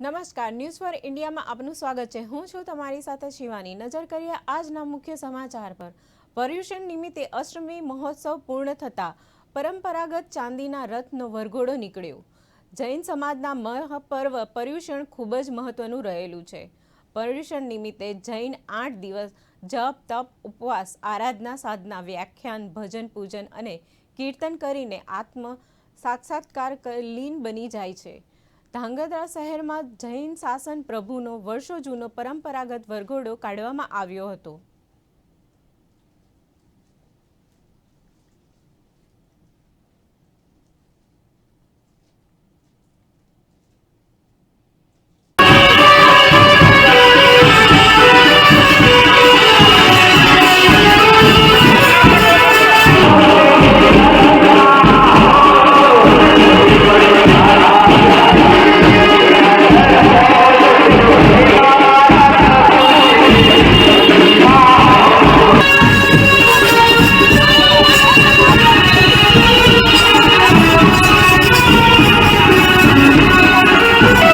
નમસ્કાર news for ઇન્ડિયામાં આપનું સ્વાગત છે. હું છું તમારી સાથે શિવાની. નજર કરીએ આજના મુખ્ય સમાચાર પર. પર્યુષણ નિમિત્તે અષ્ટમી મહોત્સવ પૂર્ણ થતા પરંપરાગત ચાંદીના રથનો વરઘોડો નીકળ્યો. જૈન સમાજના મહાપર્વ પર્યુષણ ખૂબ જ મહત્વનું રહેલું છે. પર્યુષણ નિમિત્તે જૈન આઠ દિવસ જપ, તપ, ઉપવાસ, આરાધના, સાધના, વ્યાખ્યાન, ભજન, પૂજન અને કીર્તન કરીને આત્મ સાક્ષાત્કાર લીન બની જાય છે. ધાંગધ્રા શહેરમાં જૈન શાસન પ્રભુનો વર્ષો જૂનો પરંપરાગત વરઘોડો કાઢવામાં આવ્યો હતો.